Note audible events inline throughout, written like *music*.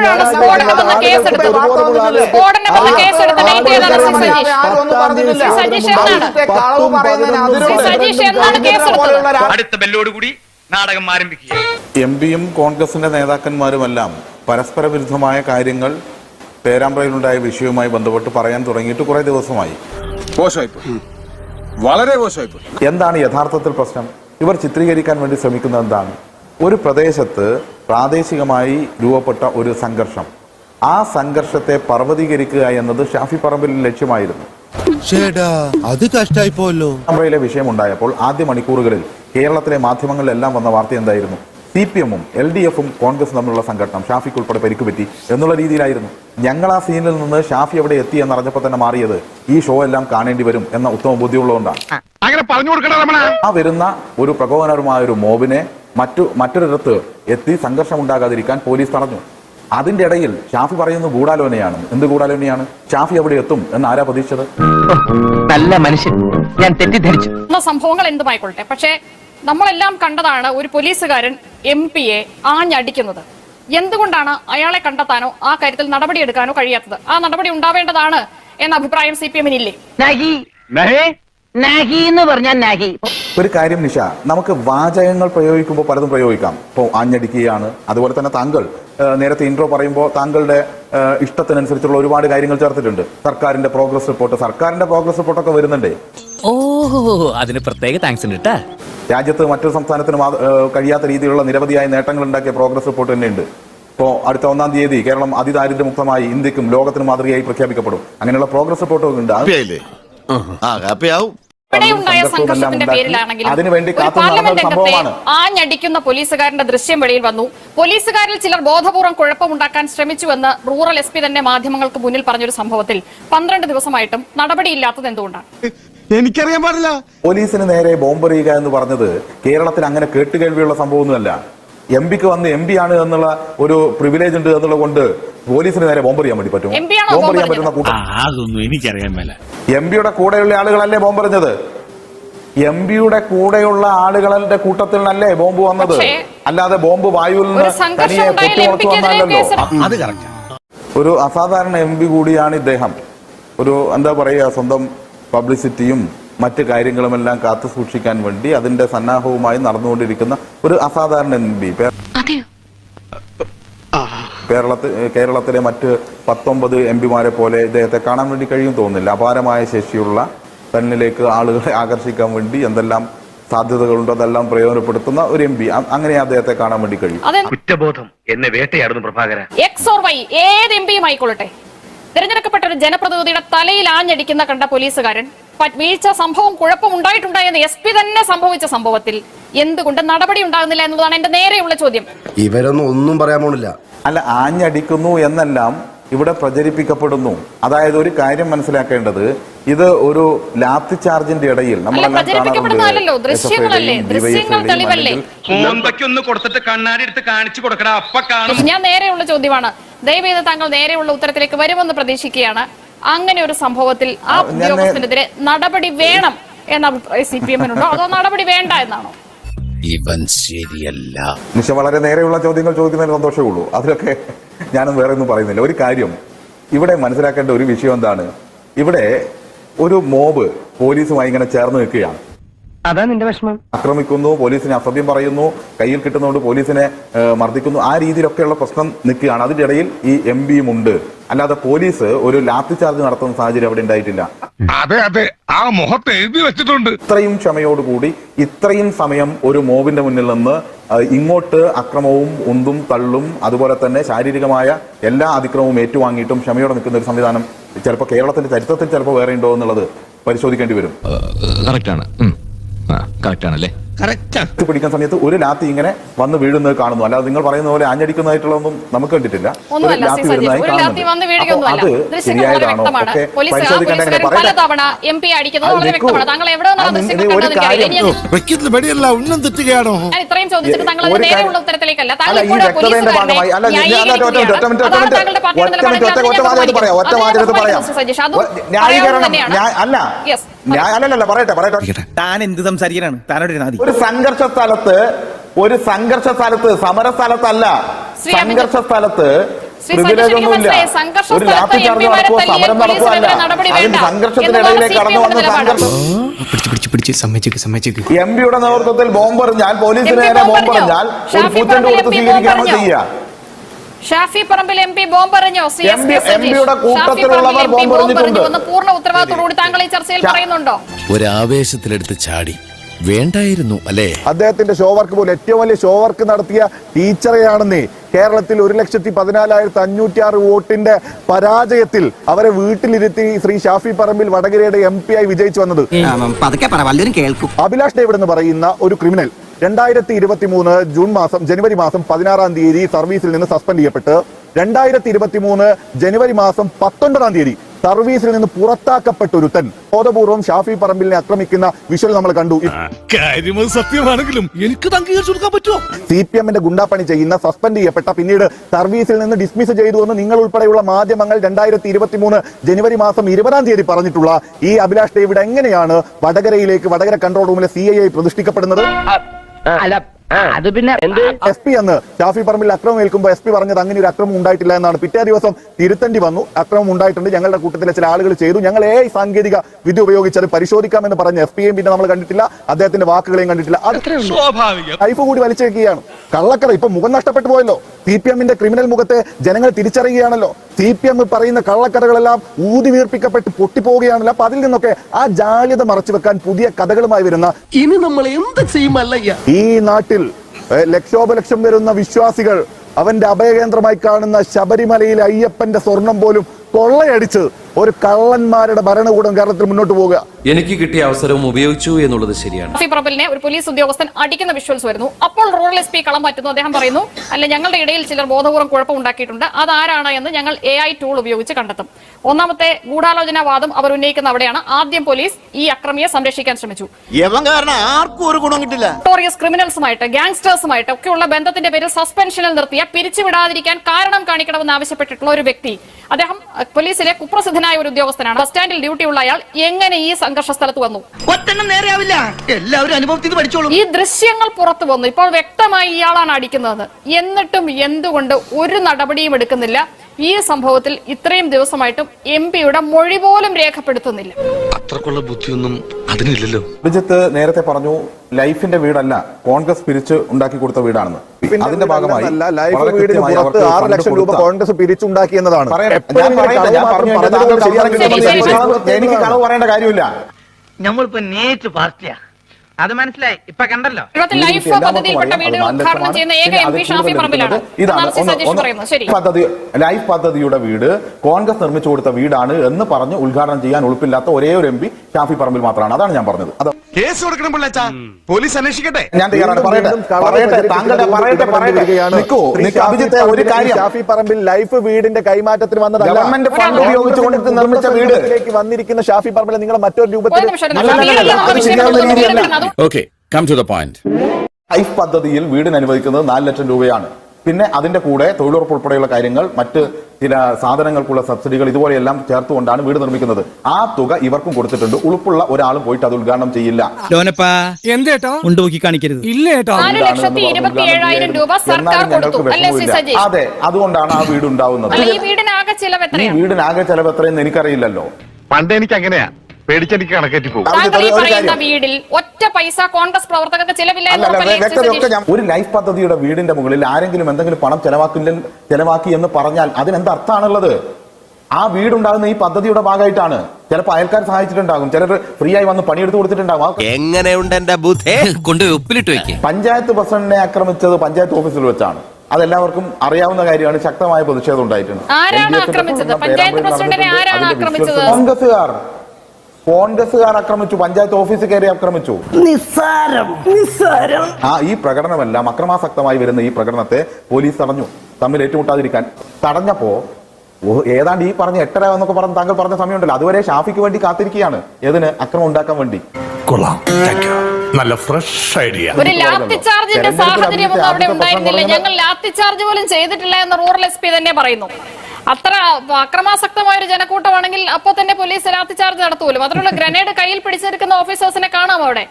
എപ്പോഴാണ് സ്ഫോടനമെന്ന കേസെടുത്തത് സ്ഫോടനമെന്ന കേസെടുത്ത ഡേറ്റ് ഏതാണ് ശ്രീ സജീഷ് ശ്രീ സജീഷ് എന്നാണ്. ശ്രീ സജീഷ് കേസെടുത്തത്. അടുത്ത ബെല്ലോടുകൂടി നാടകം ആരംഭിക്കുക. എം പിയും കോൺഗ്രസിന്റെ നേതാക്കന്മാരുമെല്ലാം പരസ്പര വിരുദ്ധമായ കാര്യങ്ങൾ പേരാമ്പ്രയിലുണ്ടായ വിഷയവുമായി ബന്ധപ്പെട്ട് പറയാൻ തുടങ്ങിയിട്ട് കുറെ ദിവസമായി. വളരെ എന്താണ് യഥാർത്ഥത്തിൽ പ്രശ്നം? ഇവർ ചിത്രീകരിക്കാൻ വേണ്ടി ശ്രമിക്കുന്നത് എന്താണ്? ഒരു പ്രദേശത്ത് പ്രാദേശികമായി രൂപപ്പെട്ട ഒരു സംഘർഷം. ആ സംഘർഷത്തെ പർവതീകരിക്കുക എന്നത് ഷാഫി പറമ്പിൽ ലക്ഷ്യമായിരുന്നു. ചേടാ അത് കഷ്ടായി പോയല്ലോ വിഷയം ഉണ്ടായപ്പോൾ ആദ്യ മണിക്കൂറുകളിൽ കേരളത്തിലെ മാധ്യമങ്ങളിലെല്ലാം വന്ന വാർത്ത എന്തായിരുന്നു? സി പി എമ്മും എൽ ഡി എഫും കോൺഗ്രസും തമ്മിലുള്ള സംഘടനം ഷാഫിക്ക് ഉൾപ്പെടെ പരിക്കുപറ്റി എന്നുള്ള രീതിയിലായിരുന്നു. ഞങ്ങൾ ആ സീനിൽ നിന്ന് ഷാഫി എവിടെ എത്തി എന്നറിഞ്ഞപ്പോൾ തന്നെ മാറിയത് ഈ ഷോ എല്ലാം കാണേണ്ടി വരും എന്ന ഉത്തമ ബുദ്ധിയുള്ളതുകൊണ്ടാണ് അങ്ങനെ പറഞ്ഞു കൊടുക്കണ രമണ. ആ വരുന്ന ഒരു പ്രകോപനപരമായ ഒരു മോബിനെ മറ്റു മറ്റൊരിടത്ത് എത്തി സംഘർഷം ഉണ്ടാകാതിരിക്കാൻ പോലീസ് തടഞ്ഞു. അതിന്റെ ഇടയിൽ ഷാഫി പറയുന്ന ഗൂഢാലോചനയാണ്. എന്ത് ഗൂഢാലോചനയാണ്? ഷാഫി എവിടെ എത്തും? എന്ന് ആരാ പ്രതീക്ഷിച്ചത്? നല്ല മനുഷ്യൻ. ഞാൻ തെറ്റിദ്ധരിച്ചു. എന്ന സംഭവങ്ങൾ എന്തുമായിക്കൊള്ളട്ടെ? പക്ഷേ നമ്മളെല്ലാം കണ്ടതാണ് ഒരു പോലീസുകാരൻ എം പിയെ ആഞ്ഞടിക്കുന്നത്. എന്തുകൊണ്ടാണ് അയാളെ കണ്ടെത്താനോ ആ കാര്യത്തിൽ നടപടിയെടുക്കാനോ കഴിയാത്തത്? ആ നടപടി ഉണ്ടാവേണ്ടതാണ് എന്ന അഭിപ്രായം സി പി എമ്മിനില്ലേ? നഹി എന്ന് പറഞ്ഞാൽ നഹി. ഒരു കാര്യം നിഷ നമുക്ക് വാചകങ്ങൾ പ്രയോഗിക്കുമ്പോൾ പലതും പ്രയോഗിക്കാം. ഇപ്പോൾ ആഞ്ഞടിക്കുകയാണ് അതുപോലെ തന്നെ താങ്കൾ നേരത്തെ ഇൻട്രോ പറയുമ്പോൾ താങ്കളുടെ ഇഷ്ടത്തിനനുസരിച്ചുള്ള ഒരുപാട് കാര്യങ്ങൾ ചേർത്തിട്ടുണ്ട്. സർക്കാരിന്റെ പ്രോഗ്രസ് റിപ്പോർട്ട് സർക്കാരിന്റെ പ്രോഗ്രസ് റിപ്പോർട്ടൊക്കെ വരുന്നുണ്ടേ. ഓഹോ അതിന് പ്രത്യേക താങ്ക്സ് ഉണ്ട് കേട്ടാ രാജ്യത്ത് മറ്റൊരു സംസ്ഥാനത്തിന് കഴിയാത്ത രീതിയിലുള്ള നിരവധിയായ നേട്ടങ്ങൾ ഉണ്ടാക്കിയ പ്രോഗ്രസ് റിപ്പോർട്ട് തന്നെയുണ്ട്. ഇപ്പോൾ അടുത്ത ഒന്നാം തീയതി കേരളം അതിദാരിദ്ര്യമുക്തമായി ഇന്ത്യക്കും ലോകത്തിനും മാതൃകയായി പ്രഖ്യാപിക്കപ്പെടും. അങ്ങനെയുള്ള പ്രോഗ്രസ് റിപ്പോർട്ടൊക്കെ ഉണ്ട്. ആ ഹാപ്പിയാവും ഇവിടെയുണ്ടായ സംഘർഷത്തിന്റെ പേരിലാണെങ്കിലും പാർലമെന്റ് ആഞ്ഞടിക്കുന്ന പോലീസുകാരന്റെ ദൃശ്യം വെളിയിൽ വന്നു. പോലീസുകാരിൽ ചിലർ ബോധപൂർവം കുഴപ്പമുണ്ടാക്കാൻ ശ്രമിച്ചുവെന്ന് റൂറൽ എസ് പി തന്നെ മാധ്യമങ്ങൾക്ക് മുന്നിൽ പറഞ്ഞൊരു സംഭവത്തിൽ പന്ത്രണ്ട് ദിവസമായിട്ടും നടപടിയില്ലാത്തത് എന്തുകൊണ്ടാണ്? എനിക്കറിയാൻ പാടില്ല. പോലീസിന് നേരെ ബോംബെറിയുക എന്ന് പറഞ്ഞത് കേരളത്തിൽ അങ്ങനെ കേട്ടുകേൾവിയുള്ള സംഭവമൊന്നുമല്ല. എം പിക്ക് വന്ന് എം പി ആണ് എന്നുള്ള ഒരു പ്രിവിലേജ് ഉണ്ട് എന്നുള്ളത് കൊണ്ട് പോലീസിന് നേരെ ബോംബെറിയാൻ വേണ്ടി പറ്റും ബോംബെറിയാൻ? പറ്റുന്ന കൂട്ടം. അതൊന്നും എനിക്കറിയാൻ മേല. എം പിയുടെ കൂടെയുള്ള ആളുകളല്ലേ ബോംബെറിഞ്ഞത് എം പിയുടെ കൂടെയുള്ള ആളുകളുടെ കൂട്ടത്തിൽ നിന്നല്ലേ ബോംബ് വന്നത് അല്ലാതെ ബോംബ് വായുവിൽ ഒരു നിന്ന് തനിയെ പൊട്ടി വന്നല്ലോ അത് ഒരു അസാധാരണ എം പി കൂടിയാണ് ഇദ്ദേഹം. ഒരു എന്താ പറയുക സ്വന്തം പബ്ലിസിറ്റിയും മറ്റ് കാര്യങ്ങളുമെല്ലാം കാത്തു സൂക്ഷിക്കാൻ വേണ്ടി അതിന്റെ സന്നാഹവുമായി നടന്നുകൊണ്ടിരിക്കുന്ന ഒരു അസാധാരണ എം പി. കേരളത്തിൽ കേരളത്തിലെ മറ്റ് പത്തൊമ്പത് എം പിമാരെ പോലെ ഇദ്ദേഹത്തെ കാണാൻ വേണ്ടി കഴിയും തോന്നുന്നില്ല. അപാരമായ ശേഷിയുള്ള തന്നിലേക്ക് ആളുകളെ ആകർഷിക്കാൻ വേണ്ടി എന്തെല്ലാം സാധ്യതകളുണ്ടോ അതെല്ലാം പ്രയോജനപ്പെടുത്തുന്ന ഒരു എം പി. അങ്ങനെ അദ്ദേഹത്തെ കാണാൻ വേണ്ടി കഴിയും. കുറ്റബോധം എന്നെ വേട്ടയാടുന്നു പ്രഭാകര എക്സ് ഓർ വൈ ഏത് എം പിയും ആയിക്കൊള്ളട്ടെ. തിരഞ്ഞെടുക്കപ്പെട്ട ഒരു ജനപ്രതിനിധിയുടെ തലയിൽ ആഞ്ഞടിക്കുന്ന കണ്ട പോലീസുകാരൻ വീഴ്ച സംഭവം കുഴപ്പമുണ്ടായിട്ടുണ്ടായെന്ന് എസ് പി തന്നെ സംഭവിച്ച സംഭവത്തിൽ. എന്തുകൊണ്ട് നടപടി ഉണ്ടാകുന്നില്ല എന്നുള്ളതാണ് എന്റെ നേരെയുള്ള ചോദ്യം. ഇവരൊന്നും ഒന്നും പറയാൻ പോണില്ല. അല്ല ആഞ്ഞടിക്കുന്നു എന്നെല്ലാം ഇവിടെ പ്രചരിപ്പിക്കപ്പെടുന്നു. അതായത് ഒരു കാര്യം മനസ്സിലാക്കേണ്ടത് ഇത് ഒരു ലാത്തി ചാർജിന്റെ ഇടയിൽ ഞാൻ നേരെയുള്ള ചോദ്യമാണ്. ദയവേത് താങ്കൾ നേരെയുള്ള ഉത്തരത്തിലേക്ക് വരുമെന്ന് പ്രതീക്ഷിക്കുകയാണ്. അങ്ങനെ ഒരു സംഭവത്തിൽ ആ ഉദ്യോഗസ്ഥനെതിരെ നടപടി വേണം എന്ന അഭിപ്രായം സി പി എമ്മിനുണ്ടോ അതോ നടപടി വേണ്ട എന്നാണോ? ഇവൻ ശരിയല്ല. നിശ വളരെ നേരെയുള്ള ചോദ്യങ്ങൾ ചോദിക്കുന്നതിന് സന്തോഷമേ ഉള്ളൂ. അതിലൊക്കെ ഞാനും വേറെ ഒന്നും പറയുന്നില്ല. ഒരു കാര്യം ഇവിടെ മനസ്സിലാക്കേണ്ട ഒരു വിഷയം എന്താണ്? ഇവിടെ ഒരു മോബ് പോലീസുമായി ഇങ്ങനെ ചേർന്ന് നിൽക്കുകയാണ്. അതാ നിന്റെ വിഷമം. ആക്രമിക്കുന്നു പോലീസിനെ അസഭ്യം പറയുന്നു കയ്യിൽ കിട്ടുന്നതുകൊണ്ട് പോലീസിനെ മർദ്ദിക്കുന്നു. ആ രീതിയിലൊക്കെയുള്ള പ്രശ്നം നിൽക്കുകയാണ്. അതിന്റെ ഇടയിൽ ഈ എം പിയും ഉണ്ട്. അല്ലാതെ പോലീസ് ഒരു ലാത്തി ചാർജ് നടത്തുന്ന സാഹചര്യം അവിടെ ഉണ്ടായിട്ടില്ല. അതെ അതെ. ആ മുഖത്ത് എഴുതി വെച്ചിട്ടുണ്ട്. ഇത്രയും ക്ഷമയോടുകൂടി ഇത്രയും സമയം ഒരു മോബിന്റെ മുന്നിൽ നിന്ന് ഇങ്ങോട്ട് അക്രമവും ഉന്തും തള്ളും അതുപോലെ തന്നെ ശാരീരികമായ എല്ലാ അതിക്രമവും ഏറ്റുവാങ്ങിയിട്ടും ക്ഷമയോടെ നിൽക്കുന്ന ഒരു സംവിധാനം ചിലപ്പോൾ കേരളത്തിന്റെ ചരിത്രത്തിൽ ചിലപ്പോൾ വേറെ ഉണ്ടോ എന്നുള്ളത് പരിശോധിക്കേണ്ടി വരും. കറക്റ്റ് ആണ് കറക്റ്റ് ആണല്ലേ? കറക്റ്റാ ഇത് പിടിക്കുന്ന സമയത്ത് ഒരു ലാത്തി ഇങ്ങനെ വന്ന് വീഴുന്നത് കാണുന്നു. അല്ലാതെ നിങ്ങൾ പറയുന്ന പോലെ ആഞ്ഞടിക്കുന്നതായിട്ടുള്ളതൊന്നും നമുക്ക് കണ്ടിട്ടില്ല. ഒരു ഒന്നുമല്ല ലാത്തി വീഴുന്നതായി കാണുന്നുണ്ട്. അത് ശരിയായതാണോ? വ്യക്തമാണ്. ഒക്കെ പരിശോധിക്കേണ്ട പറയട്ടെ ഒരു കാര്യം. വെക്കുന്ന തെറ്റുകയാണോ? ചോദിച്ചിട്ട് താങ്കൾ ഒരു അതിന്റെ നേരെയുള്ള ഉത്തരത്തിലേക്കല്ല. താങ്കൾ പോലീസുകാരനെ. താങ്കളുടെ പാർട്ടിയുടെ ഒരു സംഘർഷ സ്ഥലത്ത് ഒരു സംഘർഷ സ്ഥലത്ത് സമര സ്ഥലത്തല്ല സംഘർഷ സ്ഥലത്ത് ഒരു ലാത്തി ചാർജ് സമരം അതിന് സംഘർഷത്തിനിടയിലേക്ക് കടന്നു വന്ന സംഘർഷം. എം പിയുടെ നേതൃത്വത്തിൽ ബോംബ് എറിഞ്ഞാൽ പോലീസിന് നേരെ ബോംബ് ബോംബ് എറിഞ്ഞോ? എറിഞ്ഞാൽ ഒരു ഷാഫി പറമ്പിൽ കൊടുത്ത് എം പി സ്വീകരിക്കുകയാണ് ചെയ്യുക Shafi Parambil M P bomb എറിഞ്ഞോ C S P- M Sajeesh പിയുടെ ഷാഫി കൂട്ടത്തിലുള്ളവർ പറമ്പിൽ എം ബോംബ് ബോംബ് എന്ന് പൂർണ ഉത്തരവാദിത്തോടുകൂടി താങ്കൾ ഈ ചർച്ചയിൽ പറയുന്നുണ്ടോ? ഒരു ഒരാവേശത്തിലെടുത്ത് ചാടി. വേണ്ടായിരുന്നു അല്ലേ? അദ്ദേഹത്തിന്റെ ഷോ വർക്ക് പോലും ഏറ്റവും വലിയ ഷോ വർക്ക് നടത്തിയ ടീച്ചറെയാണെന്നേ കേരളത്തിൽ ഒരു ലക്ഷത്തി പതിനാലായിരത്തി അഞ്ഞൂറ്റി ആറ് വോട്ടിന്റെ പരാജയത്തിൽ അവരെ വീട്ടിലിരുത്തി ശ്രീ ഷാഫി പറമ്പിൽ വടകരയുടെ എം പി ആയി വിജയിച്ചു വന്നത്. അഭിലാഷ് ഡേവിഡ് എന്ന് പറയുന്ന ഒരു ക്രിമിനൽ രണ്ടായിരത്തി ഇരുപത്തി മൂന്ന് ജൂൺ മാസം ജനുവരി മാസം പതിനാറാം തീയതി സർവീസിൽ നിന്ന് സസ്പെൻഡ് ചെയ്യപ്പെട്ട് രണ്ടായിരത്തി ഇരുപത്തി മൂന്ന് ജനുവരി മാസം പത്തൊൻപതാം തീയതി സർവീസിൽ നിന്ന് പുറത്താക്കപ്പെട്ട ഒരുത്തൻ. ബോധപൂർവം ഷാഫി പറമ്പിലിനെ ആക്രമിക്കുന്ന വിഷ്വൽ നമ്മൾ കണ്ടു. സത്യമാണെങ്കിലും എനിക്ക് പറ്റുമോ സി പി എമ്മിന്റെ ഗുണ്ടാപ്പണി ചെയ്യുന്ന സസ്പെൻഡ് ചെയ്യപ്പെട്ട പിന്നീട് സർവീസിൽ നിന്ന് ഡിസ്മിസ് ചെയ്തു എന്ന് നിങ്ങൾ ഉൾപ്പെടെയുള്ള മാധ്യമങ്ങൾ രണ്ടായിരത്തി ഇരുപത്തി മൂന്ന് ജനുവരി മാസം ഇരുപതാം തീയതി പറഞ്ഞിട്ടുള്ള ഈ അഭിലാഷ് ഡേവിഡ് എങ്ങനെയാണ് വടകരയിലേക്ക് വടകര കൺട്രോൾ റൂമിലെ സി ഐ ഐ പ്രതിഷ്ഠിക്കപ്പെടുന്നത്? അല്ല അത് പിന്നെ എന്ത്? എസ് പി എന്ന് ഷാഫി പറമ്പിൽ അക്രമം ഏൽക്കുമ്പോൾ എസ് പി പറഞ്ഞത് അങ്ങനെ ഒരു അക്രമം ഉണ്ടായിട്ടില്ല എന്നാണ്. പിറ്റേ ദിവസം തിരുത്തേണ്ടി വന്നു. അക്രമം ഉണ്ടായിട്ടുണ്ട്. ഞങ്ങളുടെ കൂട്ടത്തിലെ ചില ആളുകൾ ചെയ്തു. ഞങ്ങൾ ഏ സാങ്കേതിക വിദ്യ അത് പരിശോധിക്കാമെന്ന് പറഞ്ഞ എസ് പിയെയും പിന്നെ നമ്മൾ കണ്ടിട്ടില്ല. അദ്ദേഹത്തിന്റെ വാക്കുകളെയും കണ്ടിട്ടില്ല. അത് ലൈഫ് കൂടി വലിച്ചേക്കുകയാണ് കള്ളക്കഥ ഇപ്പൊ മുഖം നഷ്ടപ്പെട്ടു പോയല്ലോ. സി പി എമ്മിന്റെ ക്രിമിനൽ മുഖത്തെ ജനങ്ങൾ തിരിച്ചറിയുകയാണല്ലോ. സി പി എം പറയുന്ന കള്ളക്കഥകളെല്ലാം ഊതി വീർപ്പിക്കപ്പെട്ട് പൊട്ടിപ്പോവുകയാണല്ലോ. അപ്പൊ അതിൽ നിന്നൊക്കെ ആ ജാള്യത മറച്ചു വെക്കാൻ പുതിയ കഥകളുമായി വരുന്ന ഇനി നമ്മൾ എന്ത് ചെയ്യുമല്ല ഈ നാട്ടിൽ ലക്ഷോപലക്ഷം വരുന്ന വിശ്വാസികൾ അവന്റെ അഭയകേന്ദ്രമായി കാണുന്ന ശബരിമലയിലെ അയ്യപ്പന്റെ സ്വർണം പോലും കൊള്ളയടിച്ച് ഒരു കള്ളന്മാരുടെ ഭരണകൂടം കേരളത്തിൽ മുന്നോട്ട് പോവുക. എനിക്ക് കിട്ടിയ അവസരവും ഉപയോഗിച്ചു എന്നുള്ളത് ശരിയാണ്. സി പറമ്പിലിനെ ഒരു പോലീസ് ഉദ്യോഗസ്ഥൻ അടിക്കുന്ന വിഷ്വൽസ് വരുന്നു. അപ്പോൾ റൂറൽ എസ് പി കളം പറ്റുന്നു അദ്ദേഹം പറയുന്നു. അല്ല ഞങ്ങളുടെ ഇടയിൽ ചിലർ ബോധപൂർവം കുഴപ്പമുണ്ടാക്കിയിട്ടുണ്ട് അതാരാണ് എന്ന് ഞങ്ങൾ എ ഐ ടൂൾ ഉപയോഗിച്ച് കണ്ടെത്തും. ഒന്നാമത്തെ ഗൂഢാലോചനാവാദം അവർ ഉന്നയിക്കുന്ന അവിടെയാണ്. ആദ്യം പോലീസ് ഈ അക്രമിയെ സംരക്ഷിക്കാൻ ശ്രമിച്ചു. ആർക്കും ഒരു ഗുണം കിട്ടില്ല. നോട്ടോറിയസ് ക്രിമിനൽസുമായിട്ട് ഗാങ്സ്റ്റേഴ്സുമായിട്ട് ഒക്കെയുള്ള ബന്ധത്തിന്റെ പേരിൽ സസ്പെൻഷനിൽ നിർത്തിയ പിരിച്ചുവിടാതിരിക്കാൻ കാരണം കാണിക്കണമെന്ന് ആവശ്യപ്പെട്ടിട്ടുള്ള ഒരു വ്യക്തി. അദ്ദേഹം പോലീസിലെ പോലീസിലെ കുപ്രസിദ്ധനായ ഒരു ഉദ്യോഗസ്ഥനാണ്. ബസ് സ്റ്റാൻഡിൽ ഡ്യൂട്ടിയുള്ള അയാൾ എങ്ങനെ ഈ സംഘർഷ സ്ഥലത്ത് വന്നു? ഒറ്റെണ്ണം നേരെയാവില്ല എല്ലാവരും അനുഭവത്തിൽ പഠിച്ചോളൂ. ഈ ദൃശ്യങ്ങൾ പുറത്തു വന്നു. ഇപ്പോൾ വ്യക്തമായി ഇയാളാണ് അടിക്കുന്നത്. എന്നിട്ടും എന്തുകൊണ്ട് ഒരു നടപടിയും എടുക്കുന്നില്ല? ഈ സംഭവത്തിൽ ഇത്രയും ദിവസമായിട്ടും എം പിയുടെ മൊഴി പോലും രേഖപ്പെടുത്തുന്നില്ല. അത്രക്കുള്ള ബുദ്ധിയൊന്നും അതിനില്ലല്ലോ. അഭിജിത്ത് നേരത്തെ പറഞ്ഞു ലൈഫിന്റെ വീടല്ല കോൺഗ്രസ് പിരിച്ച് ഉണ്ടാക്കി കൊടുത്ത വീടാണെന്ന്. അതിന്റെ ഭാഗമായി അല്ല ലൈഫ് വീടിന് പുറത്ത് ആറ് ലക്ഷം രൂപ കോൺഗ്രസ് പിരിച്ചുണ്ടാക്കി എന്നതാണ് പറയട്ടെ, എപ്പോഴും ഞാൻ ഇങ്ങനെ പറയട്ടെ, ഞാൻ കളവ് പറഞ്ഞു മാത്രം കഴിഞ്ഞാൽ പറഞ്ഞതുകൊണ്ട് താങ്കൾ ശരിയാണെന്ന് ശരി, ശരി, തോന്നുന്നില്ല. എനിക്ക് കളവ് പറയേണ്ട കാര്യമില്ല. നമ്മളിപ്പോ നേരിട്ട് പാർട്ടിയാ. അത് മനസ്സിലായി. ഇപ്പൊ കണ്ടല്ലോ. ലൈഫ് പദ്ധതിയിൽപ്പെട്ട വീടുകൾ ഉദ്ഘാടനം ചെയ്യുന്ന ഏക എം പി ഷാഫി പറമ്പിലാണ്. പദ്ധതി ലൈഫ് പദ്ധതിയുടെ വീട് കോൺഗ്രസ് നിർമ്മിച്ചു കൊടുത്ത വീടാണ് എന്ന് പറഞ്ഞ് ഉദ്ഘാടനം ചെയ്യാൻ ഉൾപ്പില്ലാത്ത ഒരേ ഒരു എം പി ഷാഫി പറമ്പിൽ മാത്രമാണ്. അതാണ് ഞാൻ പറഞ്ഞത്. അത് കേസ് കൊടുക്കണം പിള്ളേച്ചാ. പോലീസ് അന്വേഷിക്കട്ടെ. ഞാൻ തയ്യാറാണ്. പറയട്ടെ. പറയട്ടെ താങ്കളുടെ പറയട്ടെ പറയട്ടെ. നിൽക്കൂ നിൽക്കൂ അഭിജിത്തെ ഒരു പറമ്പിൽ- കാര്യം. ഷാഫി പറമ്പിൽ ലൈഫ് വീടിന്റെ കൈമാറ്റത്തിന് വന്നതല്ല. ഗവൺമെന്റ് ഫണ്ട് ഉപയോഗിച്ചുകൊണ്ട് നിർമ്മിച്ച വീട്. വന്നിരിക്കുന്ന ഷാഫി പറമ്പിൽ നിങ്ങൾ മറ്റൊരു രൂപത്തിൽ okay come to the point life പദ്ധതിയിൽ വീടിന് അനുവദിക്കുന്നത് നാല് ലക്ഷം രൂപയാണ്. പിന്നെ അതിന്റെ കൂടെ തൊഴിലുറപ്പ് ഉൾപ്പെടെയുള്ള കാര്യങ്ങൾ മറ്റ് ചില സാധനങ്ങൾക്കുള്ള സബ്സിഡികൾ ഇതുപോലെയെല്ലാം ചേർത്തുകൊണ്ടാണ് വീട് നിർമ്മിക്കുന്നത്. ആ തുക ഇവർക്കും കൊടുത്തിട്ടുണ്ട്. ഉളുപ്പുള്ള ഒരാളും പോയിട്ട് അത് ഉദ്ഘാടനം ചെയ്യില്ല. ലോനപ്പാ എന്തേട്ടോ ഉണ്ടോക്കി കാണിക്കരുത്. ഇല്ലേട്ടോ നാല് ലക്ഷത്തി രൂപ സർക്കാർ കൊടുത്തു. അല്ലേ ശ്രീ അതെ അതുകൊണ്ടാണ് ആ വീട് ഉണ്ടാവുന്നത്. വീടിനാകെ ചെലവ് എത്രയെന്ന് എനിക്കറിയില്ലല്ലോ. പണ്ട് എനിക്ക് അങ്ങനെയാ പേടിച്ചെനിക്ക് കണക്കേറ്റി പോകും. താങ്കൾ ഈ ഒരു പറയുന്ന കാര്യം. വീടിൽ ഒറ്റ പൈസ കോൺഗ്രസ് പ്രവർത്തകർക്ക് ചിലവില്ല എന്ന് അല്ല, അല്ല, ഉറപ്പല്ലേ ശ്രീ വ്യക്തതയൊക്കെ സജീഷ് ഞാൻ ഒരു ലൈഫ് പദ്ധതിയുടെ വീടിന്റെ മുകളിൽ ആരെങ്കിലും എന്തെങ്കിലും പണം ചെലവാക്കില്ല ചെലവാക്കി എന്ന് പറഞ്ഞാൽ അതിനെന്ത് അർത്ഥമാണുള്ളത്? ആ വീടുണ്ടാകുന്ന ഈ പദ്ധതിയുടെ ഭാഗമായിട്ടാണ്. ചിലപ്പോൾ അയൽക്കാർ സഹായിച്ചിട്ടുണ്ടാകും. ചിലർ ഫ്രീ ആയി വന്ന് പണിയെടുത്ത് കൊടുത്തിട്ടുണ്ടാകും. ആ എങ്ങനെയുണ്ട് എന്റെ ബുദ്ധി? *laughs* കൊണ്ട് ഉപ്പിലിട്ട് വെക്കേ. പഞ്ചായത്ത് പ്രസിഡന്റിനെ ആക്രമിച്ചത് പഞ്ചായത്ത് ഓഫീസിൽ വെച്ചാണ്. അതെല്ലാവർക്കും അറിയാവുന്ന കാര്യമാണ്. ശക്തമായ പ്രതിഷേധം ഉണ്ടായിട്ടുണ്ട്. ആരാണ് ആക്രമിച്ചത്? പ്രസിഡന്റ് പഞ്ചായത്ത് പ്രസിഡന്റിനെ നടന്നിട്ടുണ്ട്. ആരാണ് അതിന്റെ ആക്രമിച്ചത്? visuals കോൺഗ്രസ്സുകാർ. കോൺഗ്രസ്സുകാർ ആക്രമിച്ചു പഞ്ചായത്ത് ഓഫീസിൽ കയറി ആക്രമിച്ചു. നിസ്സാരം നിസ്സാരം. ആ ഈ പ്രകടനമെല്ലാം അക്രമാസക്തമായി വരുന്ന ഈ പ്രകടനത്തെ പോലീസ് തടഞ്ഞു. തമ്മിൽ ഏറ്റുമുട്ടാതിരിക്കാൻ തടഞ്ഞപ്പോ ഓ, ഏതാണ്ട് ഈ പറഞ്ഞ എട്ടര എന്നൊക്കെ പറഞ്ഞ് താങ്കൾ പറഞ്ഞ സമയമുണ്ടല്ലോ. അതുവരെ ഷാഫിക്ക് വേണ്ടി കാത്തിരിക്കുകയാണ്. ഏതിന് അക്രമം ഉണ്ടാക്കാൻ വേണ്ടി? കൊള്ളാം. നല്ല ഫ്രഷ് ഐഡിയ ഒരു ലാത്തി ചാർജിന്റെ സാഹചര്യം ഒന്നും അവിടെ ഉണ്ടായിരുന്നില്ല. ഞങ്ങൾ ലാത്തി ചാർജ് പോലും ചെയ്തിട്ടില്ല എന്ന് റൂറൽ എസ് പി തന്നെ പറയുന്നു. അത്ര അക്രമാസക്തമായ ഒരു ജനക്കൂട്ടമാണെങ്കിൽ അപ്പൊ തന്നെ പോലീസ് ലാത്തിചാർജ് നടത്തുമല്ലോ മാത്രമല്ല ഗ്രനേഡ് കയ്യിൽ പിടിച്ചെടുക്കുന്ന ഓഫീസേഴ്സിനെ കാണാം അവിടെ?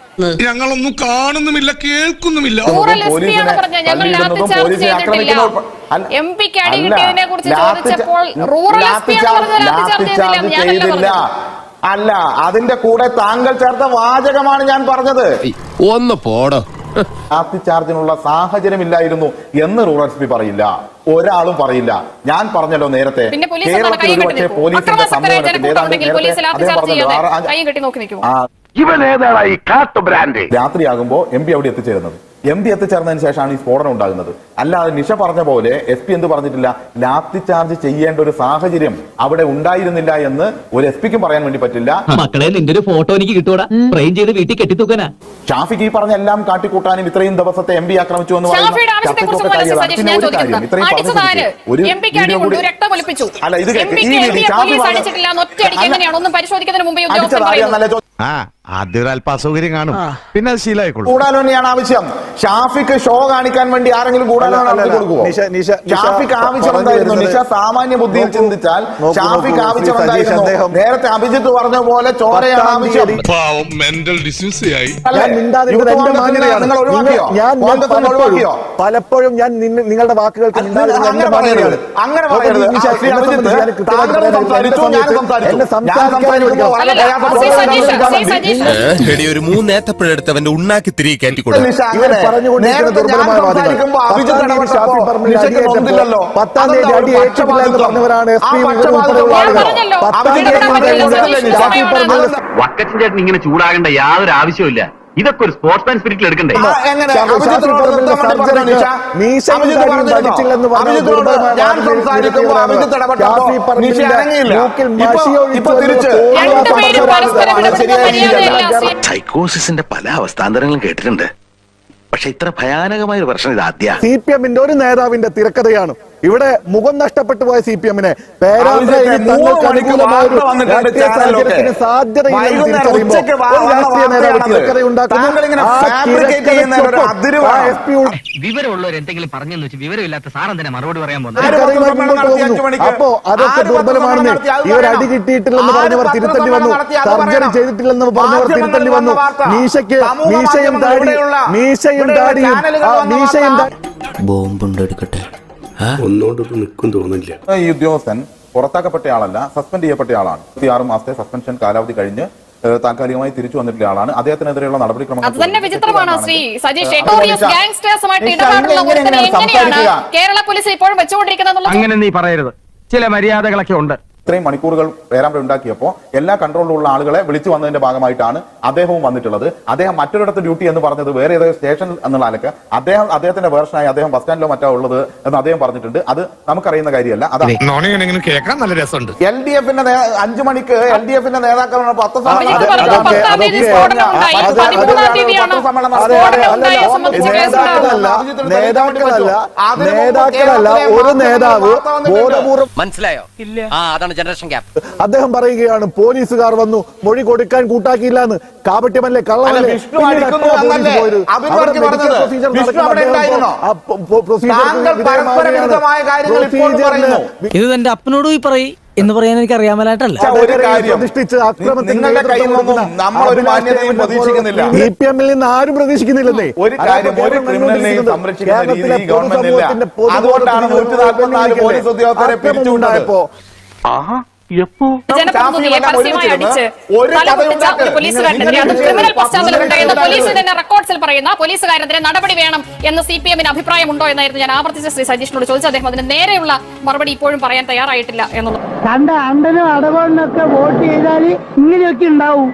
ഞങ്ങളൊന്നും കാണുന്നുമില്ല കേൾക്കുന്നുമില്ല. റൂറൽ എസ് പി എന്ന് പറഞ്ഞ ഞങ്ങൾ തല്ലിയിടുന്നതും ലാത്തിചാർജ് ചെയ്തിട്ടില്ല. എം പിക്ക് അടി കിട്ടിയതിനെ കുറിച്ച് ചോദിച്ചപ്പോൾ റൂറൽ എസ് പി എന്ന് പറഞ്ഞ ലാത്തിചാർജ് ചെയ്തില്ല. ലാത്തിചാർജ് ഞാനല്ല അല്ല അതിന്റെ കൂടെ താങ്കൾ ചേർത്ത വാചകമാണ് ഞാൻ പറഞ്ഞത്. ഒന്ന് പോടോ. ലാത്തി ചാർജിനുള്ള സാഹചര്യമില്ലായിരുന്നു എന്ന് റൂറൽ എസ് പി പറയില്ല. ഒരാളും പറയില്ല. ഞാൻ പറഞ്ഞല്ലോ നേരത്തെ പിന്നെ പോലീസ് എന്താണ് കേരളത്തിൽ ഒരു പക്ഷേ പോലീസിന്റെ സമ്മേളനത്തിൽ ഏതാണ്ട് നേരത്തെ അദ്ദേഹം പറഞ്ഞല്ലോ, രാത്രിയാകുമ്പോ എം പി അവിടെ എത്തിച്ചേരുന്നത്. എം പി എത്തിച്ചേർന്നതിന് ശേഷമാണ് ഈ സ്ഫോടനം ഉണ്ടാകുന്നത്. അല്ലാതെ നിഷ പറഞ്ഞ പോലെ എസ് പി എന്ത് പറഞ്ഞിട്ടില്ല? ലാത്തി ചാർജ് ചെയ്യേണ്ട ഒരു സാഹചര്യം അവിടെ ഉണ്ടായിരുന്നില്ല എന്ന് ഒരു എസ് പിക്കും പറയാൻ വേണ്ടി പറ്റില്ല. മക്കളെ നിന്റെ ഒരു ഫോട്ടോ എനിക്ക് കിട്ടൂടാ. ഫ്രെയിം ചെയ്ത് വീട്ടിൽ കെട്ടിത്തൂക്കാനാ. ഷാഫിക്ക് ഈ പറഞ്ഞ എല്ലാം കാട്ടിക്കൂട്ടാനും ഇത്രയും ദിവസത്തെ എം പി ആക്രമിച്ചു എന്ന് പറയുന്നത് അല്ല ഇത് ആദ്യം ഒരു അല്പ അസൗകര്യം കാണും പിന്നെ അത് ശീലമായിക്കോളും. കൂടാലോ തന്നെയാണ് ആവശ്യം ഷാഫിക്ക് ഷോ കാണിക്കാൻ വേണ്ടി ആരെങ്കിലും കൂടാലോ അല്ല, അല്ല, നടത്തി കൊടുക്കുവോ? നിഷ- നിഷ- നിഷ ഷാഫിക്ക് ആവശ്യം എന്തായിരുന്നു? നിഷ സാമാന്യ ബുദ്ധിയിൽ ചിന്തിച്ചാൽ ഷാഫിക്ക് ആവശ്യം എന്തായിരുന്നു? നേരത്തെ അഭിജിത്ത് പറഞ്ഞ പോലെ ചോരയാണ് ആവശ്യം. നിങ്ങൾ ഒഴിവാക്കിയോ? പലപ്പോഴും ഒഴിവാക്കിയോ? പലപ്പോഴും ഞാൻ നിങ്ങളുടെ വാക്കുകൾക്ക് അങ്ങനെ എന്റെ പറയരുത്. താങ്കൾ സംസാരിച്ചു, ഞാൻ സംസാരിച്ചു. വളരെ എടി ഒരു മൂന്നേത്തപ്പഴെടുത്ത് അവന്റെ ഉണ്ണാക്കി തിരികെ കയറ്റിക്കൊടു. നിഷ, ഇവർ അങ്ങനെ. പറഞ്ഞുകൊണ്ടിരിക്കുന്ന നേരത്തെ ഞാൻ ദുർബലമായ വാദികൾ. സംസാരിക്കുമ്പോൾ അഭിജിത്ത് പത്താം തീയതി അടി ഒരു ഏറ്റിട്ടില്ല എന്ന് പറഞ്ഞവരാണ് എസ് പി ആളുകൾ. പത്താം തീയതി? വക്കച്ചൻ ചേട്ടൻ ഇങ്ങനെ ചൂടാകേണ്ട യാതൊരു ആവശ്യമില്ല ഇതൊക്കെ ഒരു സ്പോർട്സ്മാൻ സ്പിരിറ്റിൽ എടുക്കണ്ടേ? സൈക്കോസിന്റെ പല അവസ്ഥാന്തരങ്ങളും കേട്ടിട്ടുണ്ട്. പക്ഷെ ഇത്ര ഭയാനകമായ ഒരു പ്രശ്നം ഇത് ആദ്യ സി പി എമ്മിന്റെ ഒരു നേതാവിന്റെ തിരക്കഥയാണ് ഇവിടെ മുഖം നഷ്ടപ്പെട്ടു പോയ സി പി എമ്മിനെ. വിവരമുള്ളവർ എന്തെങ്കിലും പറഞ്ഞെന്ന് വെച്ച് വിവരമില്ലാത്ത സാറൻ തന്നെ മറുപടി പറയാൻ പോകുന്നത്? അപ്പോ അതൊക്കെ ദുർബലമാണ് ദുർബലമാണെന്ന്. ഇവർ അടി കിട്ടിയിട്ടില്ലെന്ന് പറഞ്ഞവർ തിരുത്തേണ്ടി വന്നു. സർജറി ചെയ്തിട്ടില്ലെന്ന് പറഞ്ഞവർ തിരുത്തണ്ടി വന്നു. മീശയ്ക്ക് മീശയും താടി മീശയും ബോംബുണ്ടെടുക്കട്ടെ താടിയും മീശയും ബോംബുണ്ടെടുക്കട്ടെ ഒന്നുകൊണ്ട് നിൽക്കും തോന്നില്ല ഈ ഉദ്യോഗസ്ഥൻ പുറത്താക്കപ്പെട്ട ആളല്ല സസ്പെൻഡ് ചെയ്യപ്പെട്ട ആളാണ്. ഇരുപത്തിയാറ് മാസത്തെ സസ്പെൻഷൻ കാലാവധി കഴിഞ്ഞ് താൽക്കാലികമായി തിരിച്ചു വന്നിട്ടുള്ള ആളാണ്. അദ്ദേഹത്തിനെതിരെയുള്ള നടപടിക്രമം അത് തന്നെ വിചിത്രമാണ് ശ്രീ സജീഷ്? അതുകൊണ്ട് എട്ടോറിയസ് ഗാങ്സ്റ്റേഴ്സുമായിട്ട് ഇടപാടുള്ള ഒരുത്തനെ എങ്ങനെയാണ്? കേരള പോലീസ് ഇപ്പോഴും വെച്ചുകൊണ്ടിരിക്കുന്നത് എന്നുള്ളത് അങ്ങനെ നീ പറയരുത്. ചില മര്യാദകളൊക്കെ ഉണ്ട്. ഇത്രയും മണിക്കൂറുകൾ പേരാമ്പ്ര ഉണ്ടാക്കിയപ്പോൾ എല്ലാ കൺട്രോളിലുള്ള ആളുകളെ വിളിച്ചു വന്നതിന്റെ ഭാഗമായിട്ടാണ് അദ്ദേഹവും വന്നിട്ടുള്ളത്. അദ്ദേഹം മറ്റൊരിടത്ത് ഡ്യൂട്ടി എന്ന് പറഞ്ഞത് വേറെ ഏതൊരു സ്റ്റേഷൻ എന്നുള്ള ആൾക്ക് അദ്ദേഹം അദ്ദേഹത്തിന്റെ വേർഷനായി അദ്ദേഹം ബസ് സ്റ്റാൻഡിലോ മറ്റോ ഉള്ളത് എന്ന് അദ്ദേഹം പറഞ്ഞിട്ടുണ്ട്. അത് നമുക്കറിയുന്ന കാര്യമല്ല. അത്. നോണിങ്ങനെ കേൾക്കാൻ നല്ല രസമുണ്ട്. എൽ ഡി എഫിന്റെ അഞ്ചു മണിക്ക് എൽ ഡി എഫിന്റെ നേതാക്കളുടെ പത്ത് നേതാക്കളല്ല നേതാക്കളല്ല ഒരു നേതാവ് ബോധപൂർവം മനസ്സിലായോ? ഇല്ല. ആ അതാണ് ജനറേഷൻ ഗ്യാപ്പ്. അദ്ദേഹം പറയുകയാണ് പോലീസുകാർ വന്നു മൊഴി കൊടുക്കാൻ കൂട്ടാക്കിയില്ല എന്ന് കാപട്യമല്ലേ കള്ളമല്ലേ. ഇത് തന്റെ അപ്പനോട് പോയി പറയും എന്ന് പറയാൻ എനിക്ക് അറിയാമലായിട്ടല്ല. ഒരു കാര്യം. പ്രതിഷ്ഠിച്ച് അക്രമത്തിന് നിങ്ങളുടെ കയ്യിൽ നിന്നും നമ്മൾ ഒരു അഭിലാഷ് മാന്യതയും ടോമിനെ പ്രതീക്ഷിക്കുന്നില്ല. സി പി എമ്മിൽ നിന്ന് ആരും പ്രതീക്ഷിക്കുന്നില്ലെന്നേ ഒരു കാര്യം ഒരു ക്രിമിനലിനെയും സംരക്ഷിക്കുന്ന രീതി ഈ ഗവൺമെന്റ് ഇല്ല പൊതുസമൂഹത്തിന്റെ പൊതുബോധത്തിന് അതുകൊണ്ടാണ് നൂറ്റി നാൽപ്പത്തിനാല് പോലീസ് ഉദ്യോഗസ്ഥരെ ജനപ്രതിനിധിയെ പരസ്യമായി അടിച്ച് ഒരു തല പൊട്ടിച്ച ഒരു പോലീസുകാരനെതിരെ അത് ക്രിമിനൽ തന്നെ റെക്കോർഡ്സിൽ പറയുന്ന പോലീസുകാരനെതിരെ നടപടി വേണം എന്ന് സി പി എമ്മിന് അഭിപ്രായമുണ്ടോ എന്നായിരുന്നു ഞാൻ ആവർത്തിച്ച ശ്രീ സജീഷിനോട് ചോദിച്ചു അദ്ദേഹം അതിന് നേരെയുള്ള മറുപടി ഇപ്പോഴും പറയാൻ തയ്യാറായിട്ടില്ല എന്നുള്ളത്. കണ്ട അണ്ടനും അടവണ്ണൊക്കെ വോട്ട് ചെയ്താൽ ഇങ്ങനെയൊക്കെ ഉണ്ടാവും.